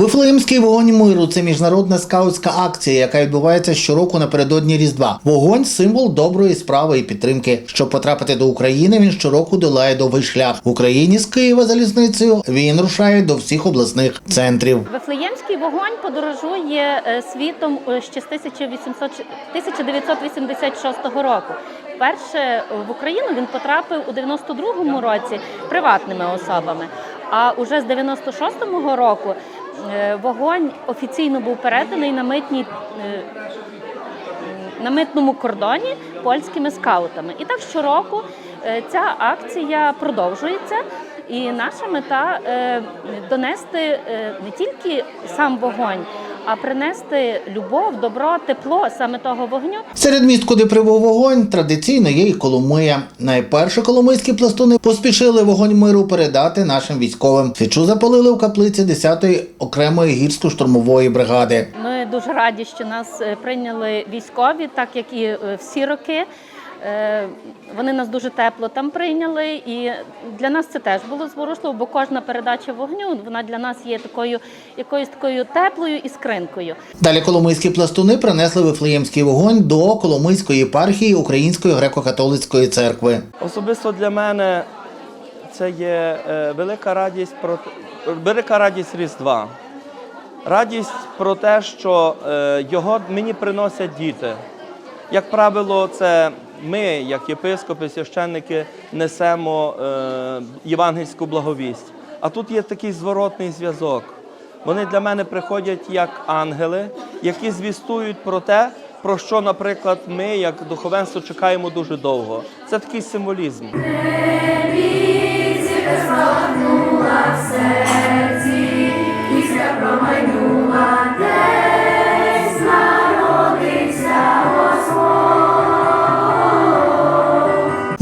Вифлеємський вогонь миру це міжнародна скаутська акція, яка відбувається щороку напередодні Різдва. Вогонь символ доброї справи і підтримки. Щоб потрапити до України, він щороку долає довгий шлях. В Україні з Києва залізницею він рушає до всіх обласних центрів. Вифлеємський вогонь подорожує е, світом е, ще з 1800 1986 року. Вперше в Україну він потрапив у 92-му році приватними особами. А уже з 96-го року вогонь офіційно був переданий на митній е, на митному кордоні польськими скаутами. І так щороку е, ця акція продовжується. І наша мета е, донести е, не тільки сам вогонь, а принести любов, добро, тепло саме того вогню Серед міст, куди прибув вогонь, традиційно є і Коломия. Найперше коломийські пластуни поспішили вогонь миру передати нашим військовим. Свічу запалили в каплиці 10-ї окремої гірсько-штурмової бригади. Ми дуже раді, що нас е, прийняли військові, так як і е, всі роки. Е, Вони нас дуже тепло там прийняли, і для нас це теж було зворушливо, бо кожна передача вогню вона для нас є такою якоюсь такою теплою іскринкою. Далі коломийські пластуни принесли вифлеємський вогонь до Коломийської єпархії Української греко-католицької церкви. Особисто для мене це є е, велика радість про велика радість Різдва. Радість про те, що е, його мені приносять діти. Як правило, це ми, як єпископи, священники, несемо е, євангельську благовість. А тут є такий зворотний зв'язок. Вони для мене приходять як ангели, які звістують про те, про що, наприклад, ми, як духовенство, чекаємо дуже довго. Це такий символізм.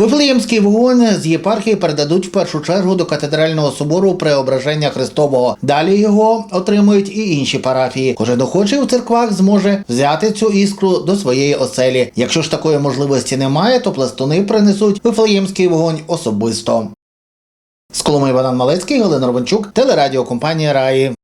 Вифлеємський вогонь з єпархії передадуть в першу чергу до катедрального собору Преображення Христового. Далі його отримують і інші парафії. Кожен охочий у церквах зможе взяти цю іскру до своєї оселі. Якщо ж такої можливості немає, то пластуни принесуть вифлеємський вогонь особисто. З Коломи Іван Малецький, Галина Ровенчук, телерадіокомпанія Раї.